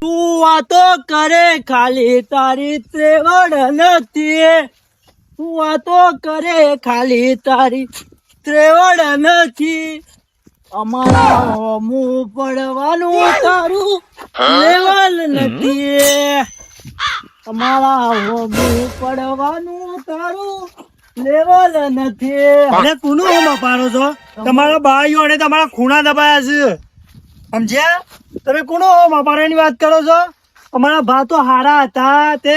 તું વાતો કરે ખાલી તારી ત્રેવડ નથી તું વાતો કરે ખાલી તારી ત્રેવડ નથી અમારા મું પડવાનું તારું લેવલ નથી અમારા હોમું પડવાનું તારું લેવલ નથી. અને કોનું એમાં પાડો છો? તમારા ભાઈઓ અને તમારા ખૂણા દબાયા છે. સમજ્યા? તમે કોનો અપાડવાની વાત કરો છો? અમારા ભા તો હારા હતા. તે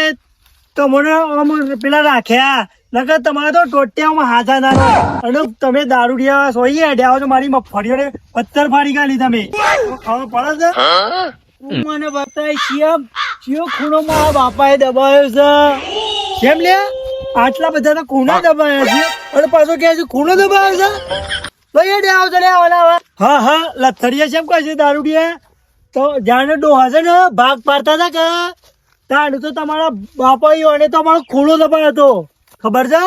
તમને પેલા રાખ્યા. નકર તમારે તો ટોટિયામાં હાથા ના. અને તમે દારૂડિયા સોઈ અડ્યા છો મારી મફળીઓને પથ્થર ફાડી ગાલી તમે ખબર પડે છે? મને બતાય કેમ? શિયો ખૂણો મારા બાપાએ દબાયો છે? કેમ લે આટલા બધા તો ખૂણા દબાયા છે? અને પાછો કે છે ખૂણો દબાયો છે? અડ્યા આવજો લે ઓલા હા હા લથડિયા છે એમ કહે છે દારૂડિયા તો જાણે ડોહા છે ને ભાગ પાડતા હતા કે? તાડું તો તમારા બાપાઈઓ અને તો અમારો ખૂણો દબાયો હતો. ખબર છે?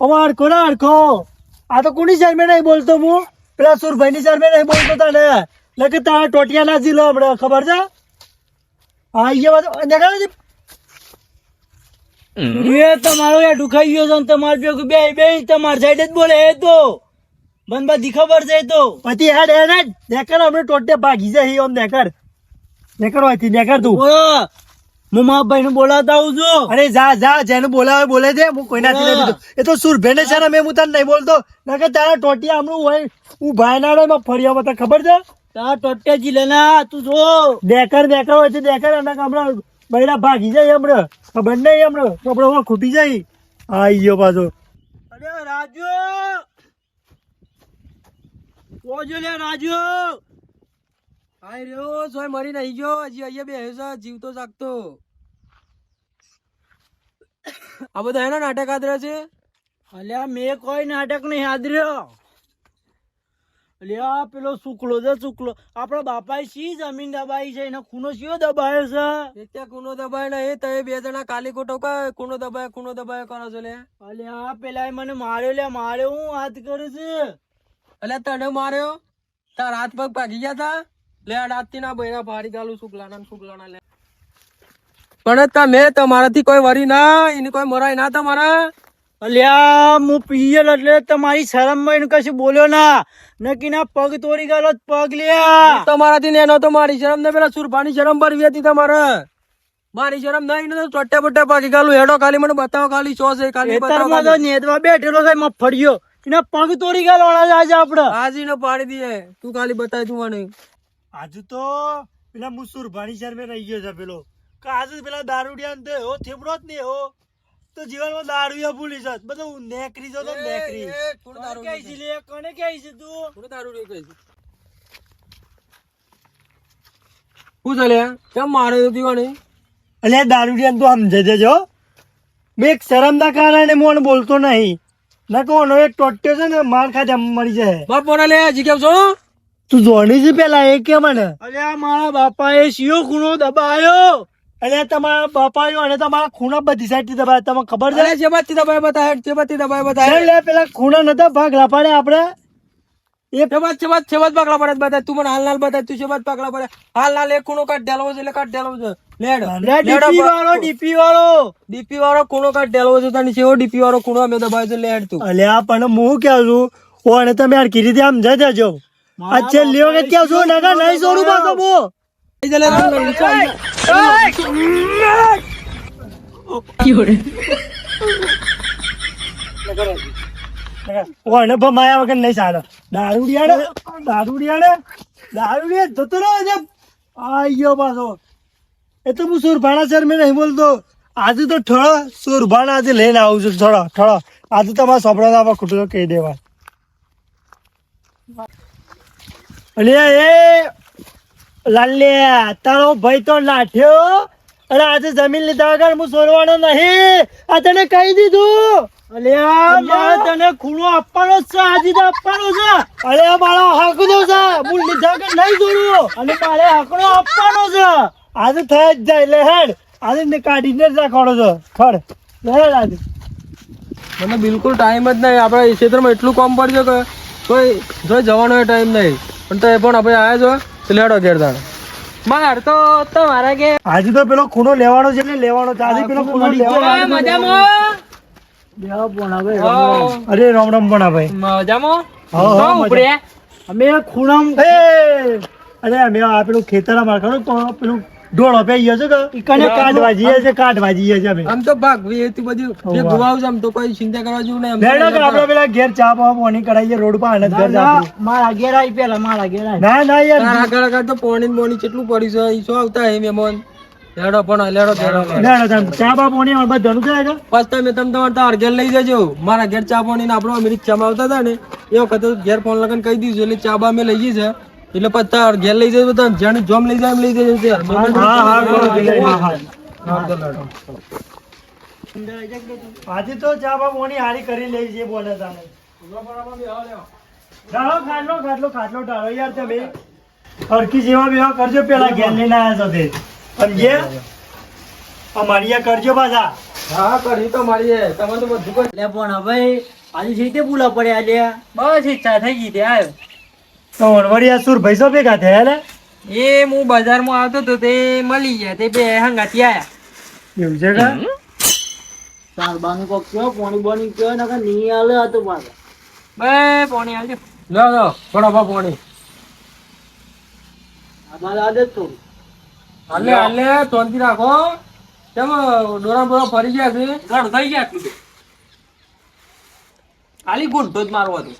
અમાર હરખો ના હરખો આ તો કોની શરમે નહીં બોલતો હું? પેલા સુરભાઈની શરમે નહીં બોલતો તને લગે તારા ટોટિયા ના જીલો હમણાં ખબર છે? હા એ વાત એ તમારો યાર દુખાઈ ગયો છે તમારે ભેગું બે બે તમારી સાઈડ જ બોલે એ તો. મને બધી ખબર છે તો. પછી હેડ હેડ હેડ. નેકર હમણે ટોટે ભાગી જાય ઓમ દેખર દેખર હોયથી દેખર તું. બોલો હું મારા ભાઈ ને બોલાવતા આવું છું. અરે જા જા જેને બોલાવે બોલે છે. હું કોઈ નથી. એ તો સુરભેને છે ને મેં હું તને નહીં બોલતો. નકર તારા ટોટી હમણાં હોય હું ભાઈ ના માં ફર્યા તને ખબર છે? તારા ટોટે જીલેના તું જો. દેખર દેખર હોય છે દેખર અને હમણાં બૈરા ભાગી જાય હમણાં ખબર નહીં હમણાં આપણે ઓમાં ખૂટી જાય. આઈ ગયો પાછો. અરે રાજુ! ઓજો લે રાજુ! આઈ રહ્યો, સોય મરી નહીં ગયો. હજી અહીંયા બે હેસા જીવતો જાગતો. આ બધા એના નાટક આદરા છે? અલ્યા, મેં કોઈ નાટક નહીં આદર્યો. અલ્યા પેલો સુકલો છે સુકલો. આપણા બાપાએ શી જમીન દબાઈ છે? એનો ખૂનો શિયો દબાયો છે? ત્યાં ખૂનો દબાય ને એ તમે બે જણા કાલી કોટો કા કુનો દબાય ખૂનો દબાય કરો છો લે? અલ્યા પેલા મને માર્યો લે માર્યો હું હાથ કરું છું? અલે તને માર્યો? તાર હાથ પગ ભાગી ગયા તા? લે આ રાતથી ના બૈરા ભારી ગાલું સુકલાના ને શુક્લાના લે. પણ તમે તમારાથી કોઈ વરી ના એની કોઈ મરાય ના તમારા? અલ્યા હું પિયલ એટલે તમારી શરમમાં એને કશું બોલ્યો ના. નકી ના પગ તોડી ગયેલો પગ લ્યા. તમારાથી નેનો તો મારી શરમ ને પેલા સુરભાની શરમ ભરવી હતી તમારે. મારી શરમ નહીં ને તો ચોટ્ટે બોટ્ટે પાકી ગાલું. હેડો ખાલી મને બતાવો ખાલી છો છે ખાલી બતાવો તો. નેદવા બેઠેલો છે મફળિયો એના પગ તોડી ગયેલો આજે આપડે. હાજી ને પાડી દીએ તું ખાલી બતાવી તું મને. આજુ તો પેલા મુસુર ભાણી શરમે રહી ગયો છે પેલો. કે આજુ પેલા દારૂડિયા ને એવો થેપડો જ નહીં એવો તો જીવનમાં દારૂ ભૂલી જત. બધું નેકરી જતો નેકરી. કોણ દારૂ કહે છે લે? કોને કહે છે તું કોણ દારૂ રે કહે છે? શું ચાલે કેમ મારે દીવાની? અલે દારૂ રે તો સમજે દેજો મેં એક શરમ ના કારણે મોન બોલતો નહીં. ના કોનો એક ટોટ્યો છે ને માર ખાતે મરી જાય. બાપ મોના લે જી કેમ છો? તું જોણી છે પેલા એ કે મને? અલ્યા મારા બાપાએ શિયો ખૂણો દબાયો. એટલે તમારા બાપાઓ અને તમારા ખૂણા બધી સાઈડથી દબાય. તમને ખબર છે? જે બાજથી દબાય બતાય જે બાજથી દબાય બતાય એટલે પેલા ખૂણા નતા ભાગ લાપાડે આપણે. એ છેબાદ છેબાદ છેબાદ પાકલા પડે બતાય તું મને હાલ નાલ બતાય તું છેબાદ પાકલા પડે. હાલ નાલ એક ખૂણો કાઢ ડેલવો છે એટલે કાઢ ડેલવો છે. લેડ. ડીપી વાળો ડીપી વાળો. ડીપી વાળો ખૂણો કાઢ ડેલવો છે તને ડીપી વાળો ખૂણો અમે દબાયો છે લેડ તું. અલ્યા પણ હું કેવું છું? અને તમે કીધી આમ જજો દેજો અચ્છા લ્યો કે ક્યાં છું? નગર નહીં છોડું પાછો બો ઓને ભમાયા વગર નહીં ચાલે દારૂડિયા ને દારૂડિયા જતો રહ્યો છે આઈ ગયો પાછો એ તો હું સુરભાણા સર મેં નહીં બોલતો આજે તો ઠળો સુરભાણા આજે લઈને આવું છું ઠળો ઠળો આજે તમારા સોપડા આવા ખોટું કહી દેવા અલ્યા એ લાલ્યા તારો ભાઈ તો લાઠ્યો. અને આજે જમીન લીધા વગર હું સોરવાનો નહીં. આ તને કહી દીધું. અલ્યા. મારે તને ખૂણો આપવાનો છે આજે તો આપવાનો છે. અરે મારો હક છે. હું લીધા વગર નહીં જોડું અને મારે હાકડો આપવાનો છે. આજે થઈ જ જાય લે હેડ. આજે ને કાઢીને જ રાખવાનો છે. ખડ લે હેડ આજે. મને બિલકુલ ટાઈમ જ નહીં. આપણા ક્ષેત્રમાં એટલું કામ પડશે કે કોઈ જો જવાનો ટાઈમ નહીં. પણ તો એ પણ આપણે આવ્યા છો. લેડો ગેરદાણ માર તો તમારા કે આજે તો પેલો ખૂણો લેવાનો છે એટલે લેવાનો છે. આજે પેલો ખૂણો લેવાનો મજામાં? દેવા પણ ભાઈ અરે રામ રામ પણ ભાઈ મજામાં? હા, હા, ઉપડે અમે ખૂણામ એ અરે અમે આ પેલું ખેતર તો પેલું ઢોળો પે ગયો છે કે? કને કાઢવા જઈએ છે કાઢવા જઈએ છે અમે. આમ તો એ હતી બધું જે ગુવાવ છે આમ તો કોઈ ચિંતા કરવા જેવું નહીં બેડો કે આપણે પેલા ઘેર ચા પાવા પાણી કરાવીએ રોડ પર આનંદ ઘર જાતું. મારા ઘેર આવી પેલા મારા ઘેર આવી ના ના યાર. મારા આગળ આગળ તો પોણી ને કેટલું પડી છે ઈ શું આવતા હે મહેમાન? લેડો પણ લેડો લેડો લેડો. તમે ચા પાવા પાણી અમારે બધાનું છે કે? પાછ તમે તમે તમારે તાર ઘેર લઈ જજો. મારા ઘેર ચા પાણી ને આપણો અમેરિક ચા આવતા હતા ને એ વખત ઘેર ફોન લગન કહી દીધું એટલે ચા બા અમે લઈ જઈએ છે. એટલે પછી તાર ઘેર લઈ જજો બધા જાણે જોમ લઈ જાય એમ લઈ જજો તે હા હા હા, હા. હા, તો લેડો. આજે તો ચા પાવા પાણી હારી કરી લઈ જે બોલે તાણે ઢાળો ખાટલો ખાટલો ખાટલો ઢાળો યાર તમે. હરખી જેવા બેવા કરજો પેલા ઘેર લઈને આયા છો તે અમારી આ કરજો પાછા. હા કરી તો મારી તમે તો બધું કરી લે પોણા ભાઈ આજે છે તે પૂલા પડ્યા બસ ઈચ્છા થઈ ગઈ ત્યાં તો વણવડી સુર ભૈસો ભેગા થયા લે? એ હું બજારમાં આવતો તો તે મળી ગયા તે બે હંગાથી આયા. એવું છે કે? ચાર બાનું કોક કયો પોણી બોણી કયો નકર નહીં આલે આ તો બે પોણી આવજો લો લો થોડા બા પોણી. અમારે આદત તો હાલે હાલે શાંતિ રાખો. કેમ ડોરા બોરા ફરી ગયા છે? ઘર થઈ ગયા તું તો ખાલી ગુંઠો જ મારવો હતો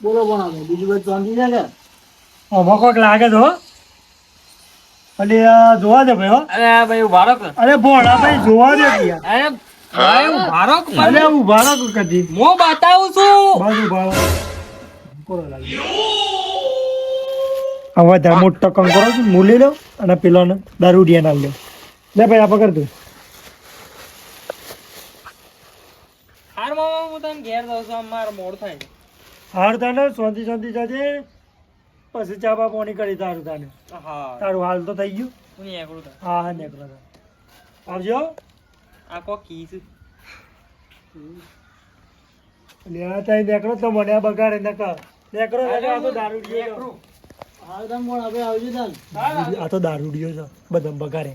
બોલો પોણા ભાઈ બીજું બધું શાંતિ છે કે આમાં કોક લાગે તો આ જોવા દે ભાઈ હો. અરે ભાઈ ઊભા કે. અરે ભોળા ભાઈ જોવા દે અરે ભાઈ ઊભા અરે ઊભા કે કદી હું બતાવું છું બસ ઊભા. કોરો લાગે. હવે વધારે મોટો કંકોરો છે મૂલી લો અને પેલો દારૂડિયા ના લો લે ભાઈ આ પકડ તું હાર મામા હું તને ઘેર દઉં છું આમ મોડ થાય. હાર તાને શાંતિ શાંતિ જાજે પછી ચા બા પાણી કરી તારું તાને હા. તારું હાલ તો થઈ ગયું. હું એકલું. હા હા નીકળો તાર. આવજો. આ કો કી છે આ ત્યાં નીકળો તો મને બગાડે નકર. નીકળો નકર આ તો દારૂડિયો. હાલ તમે ભાઈ આવજો તાન આ તો દારૂડિયો છે બધા બગાડે.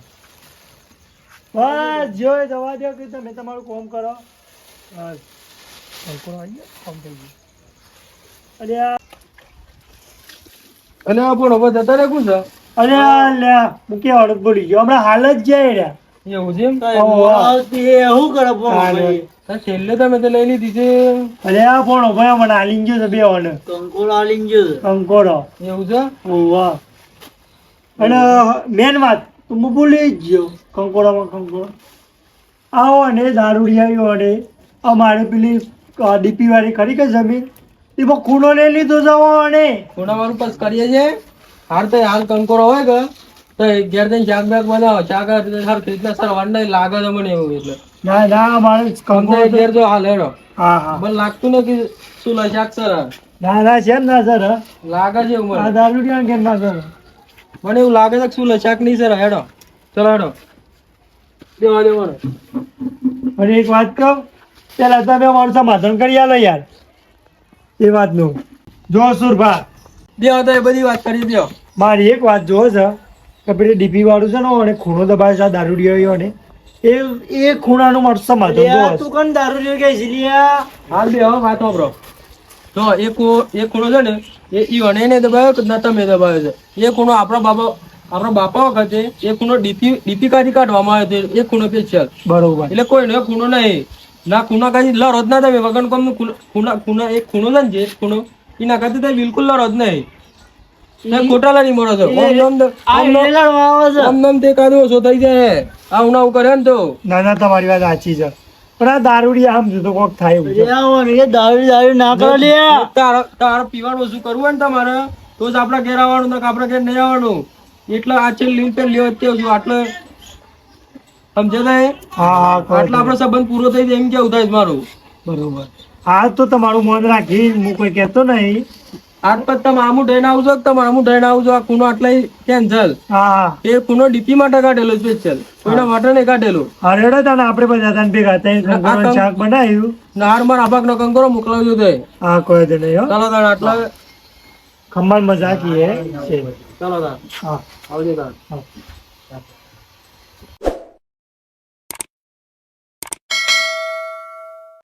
બસ જોય જવા દો કે તમે તમારું કોમ કરો. બસ. આવી ગયો? કામ થઈ ગયું. અરે આ પણ હવે જતા કોણ છે? આ લે હું કેવાનું ભૂલી ગયો? હમણાં હાલ જ જાય રહ્યા એવું છે એમ. આવતી કરે પણ ભાઈ? છેલ્લે તમે તો લઈ લીધી છે. અરે આ પણ ભાઈ મને હાલી ગયો છે બે ઓને. કંકોડો આલીને ગયો છે. કંકોડો એવું છે? ઓવા અને મેન વાત તું હું ભૂલી જ ગયો. કંકોડામાં કંકોડો આવો ને દારૂડિયા ને અમારે પેલી ડીપી વાળી ખરી કે જમીન? એમાં ખૂણો લઈ લીધો જવો અને થોડા વાળું પાસ કરીએ છે હાર તો હાલ કંકોરો હોય કે તો ઘેર જઈને શાક બાક બનાવો. શાક હર રીતના સર વાંડા લાગે તો મને એવું એટલે. ના ના અમારે કંકોરો ઘેર જો હાલ હેડો. હા હા. મને લાગતું નથી શું લા શાક સર. ના ના છે ને ના સર. લાગે છે એવું આ દારૂ ક્યાં કે ના સર મને એવું લાગે છે શું શાક નહીં સર. હેડો. ચલો હેડો. દેવા દેવાનો અને એક વાત કહું પેલા તમે મારું સમાધાન કરી આલો યાર. એ વાતનું જો સુરભા બે તો એ બધી વાત કરી દો. મારી એક વાત જો છે. કે પેલી ડીપી વાળું છે ને અને ખૂણો દબાવે છે દારૂડિયો ને એ એ ખૂણાનું મારું સમાધાન તું કોણ દારૂ જેવું કે જીલિયા હાલ બે હવે વાત વાપરો જો એ એ ખૂણો છે ને એ ઈ વને ને દબાવ્યો કે ના તમે દબાવ્યો છે? એ ખૂણો આપણા બાપા આપણા બાપા વખતે એ ખૂણો ડીપી ડીપી કાઢી કાઢવામાં આવ્યો હતો. એ ખૂણો સ્પેશિયલ બરોબર. એટલે કોઈ ને ખૂણો નહીં. ના ખૂણા કાઢી લડો જ ના તમે વગર કોમ ખૂણા ખૂણા એક ખૂણો છે ને જે ખૂણો એના કરતા તમે બિલકુલ લડો જ નહીં. ના ખોટા લડી મળો તો ઓમ નમ આ ઓમ નોમ- એને લડવા આવે છે. ઓમ નોમ તે કાઢો ઓછો થઈ જાય. આ ઉના કરે ને તો. ના ના તમારી વાત સાચી છે. પણ આ દારૂડી આમ જો તો કોક થાય એવું છે. લ્યા, એ દારૂ દારૂ ના કરો લે તાર તાર પીવાનું શું કરવું હોય ને તમારે તો જ આપણા ઘેર આવવાનું નકર આપણા ઘેર નહીં આવવાનું. એટલે આ છે લીલ પેન લેવા તે છું આટલે સમજે ને હા આટલે આપણો સંબંધ પૂરો થઈ જાય એમ કેવું થાય મારું? બરોબર. હા તો તમારું મન રાખી હું કોઈ કહેતો નહીં. આજ પછી તમે આમું ડઈને આવજો તમે આમું ડઈને આવજો? આ આટલા કેન્સલ હા એ કુનો ડીપી માટે કાઢેલો સ્પેશિયલ કોઈના માટે નહીં કાઢેલું. તાને આપણે બધા તાને ભેગા કંકોડાનું શાક બનાવ્યું. નાર માર આભાક નો કંકોરો મોકલાવજો તે. હા કોઈ નહીં ચાલો તાણ આટલા ખમણ મજા કીએ ચાલો તાણ. હા. આવજો તાણ. હા.